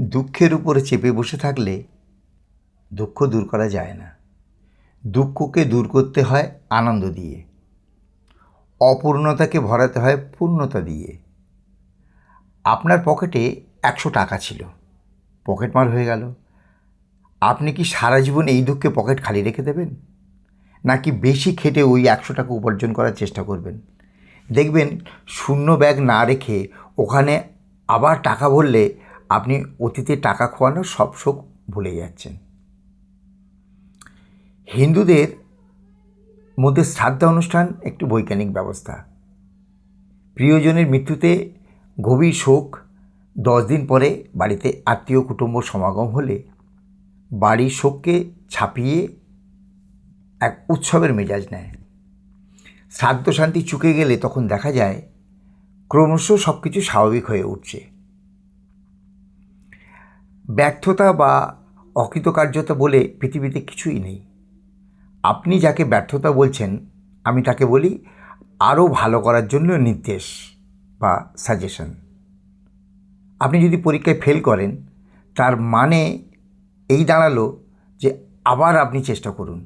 দুঃখের উপরে চেপে বসে থাকলে দুঃখ দূর করা যায় না। দুঃখকে দূর করতে হয় আনন্দ দিয়ে। অপূর্ণতাকে ভরাতে হয় পূর্ণতা দিয়ে। আপনার পকেটে একশো টাকা ছিল। পকেট মার হয়ে গেল। আপনি কি সারা জীবন এই দুঃখে পকেট খালি রেখে দেবেন? নাকি বেশি খেটে ওই একশো টাকা উপার্জন করার চেষ্টা করবেন? দেখবেন শূন্য ব্যাগ না রেখে ওখানে আবার টাকা ভরলে আপনি অতীতে টাকা খোয়ানোর সব শোক ভুলে যাচ্ছেন। হিন্দুদের মধ্যে শ্রাদ্ধ অনুষ্ঠান একটি বৈজ্ঞানিক ব্যবস্থা। প্রিয়জনের মৃত্যুতে গভীর শোক, দশ দিন পরে বাড়িতে আত্মীয় কুটুম্ব সমাগম হলে বাড়ির শোককে ছাপিয়ে এক উৎসবের মেজাজ নেয়। শ্রাদ্ধ শান্তি চুকে গেলে তখন দেখা যায় ক্রমশ সব কিছু স্বাভাবিক হয়ে উঠছে। ব্যর্থতা বা অকৃতকার্যতা বলে পৃথিবীতে কিছুই নেই। আপনি যাকে ব্যর্থতা বলছেন, আমি তাকে বলি আরও ভালো করার জন্য নির্দেশ বা সাজেশন আপনি যদি পরীক্ষায় ফেল করেন, তার মানে এই দাঁড়াল যে আবার আপনি চেষ্টা করুন।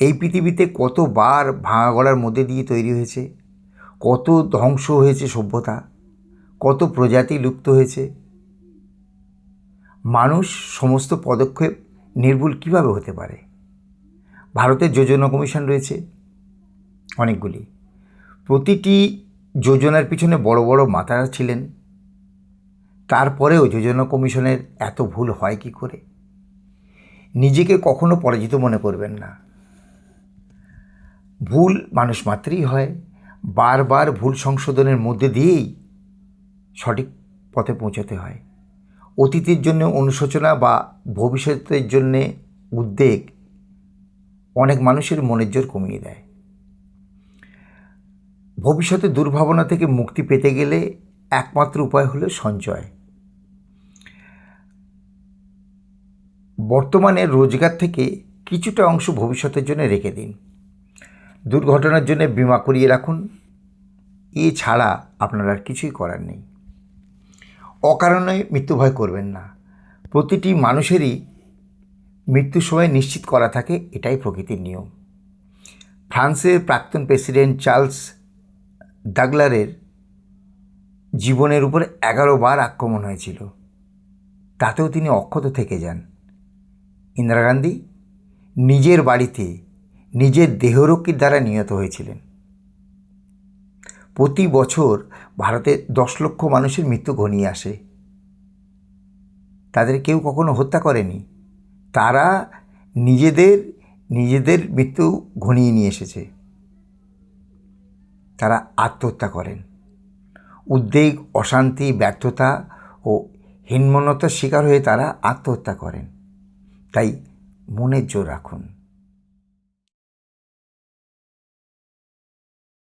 এই পৃথিবীতে কতবার ভাঙা গড়ার মধ্যে দিয়ে তৈরি হয়েছে, কত ধ্বংস হয়েছে সভ্যতা, কত প্রজাতি লুপ্ত হয়েছে মানুষ সমস্ত পদক্ষেপ নির্ভুল কীভাবে হতে পারে? ভারতের যোজনা কমিশন রয়েছে অনেকগুলি। প্রতিটি যোজনার পিছনে বড় বড় মাতারা ছিলেন। তারপরেও যোজনা কমিশনের এত ভুল হয় কি করে? নিজেকে কখনো পরাজিত মনে করবেন না। ভুল মানুষ মাত্রই হয়। বারবার ভুল সংশোধনের মধ্যে দিয়েই সঠিক পথে পৌঁছাতে হয়। অতীতের জন্য অনুশোচনা বা ভবিষ্যতের জন্যে উদ্বেগ অনেক মানুষের মনের জোর কমিয়ে দেয়। ভবিষ্যতে দুর্ভাবনা থেকে মুক্তি পেতে গেলে একমাত্র উপায় হলো সঞ্চয়। বর্তমানে রোজগার থেকে কিছুটা অংশ ভবিষ্যতের জন্য রেখে দিন। দুর্ঘটনার জন্য বিমা করিয়ে রাখুন। এছাড়া আপনার আর কিছুই করার নেই। অকারণে মৃত্যু ভয় করবেন না। প্রতিটি মানুষেরই মৃত্যুর সময় নিশ্চিত করা থাকে, এটাই প্রকৃতির নিয়ম। ফ্রান্সের প্রাক্তন প্রেসিডেন্ট চার্লস ডাগলারের জীবনের উপর এগারো বার আক্রমণ হয়েছিল। তাতেও তিনি অক্ষত থেকে যান। ইন্দিরা গান্ধী নিজের বাড়িতে নিজের দেহরক্ষীর দ্বারা নিহত হয়েছিলেন। প্রতি বছর ভারতে দশ লক্ষ মানুষের মৃত্যু ঘনিয়ে আসে। তাদের কেউ কখনো হত্যা করেনি। তারা নিজেদের নিজেদের মৃত্যু ঘনিয়ে নিয়ে এসেছে। তারা আত্মহত্যা করেন। উদ্বেগ, অশান্তি, ব্যর্থতা ও হীনমন্যতার শিকার হয়ে তারা আত্মহত্যা করেন। তাই মনের জোর রাখুন।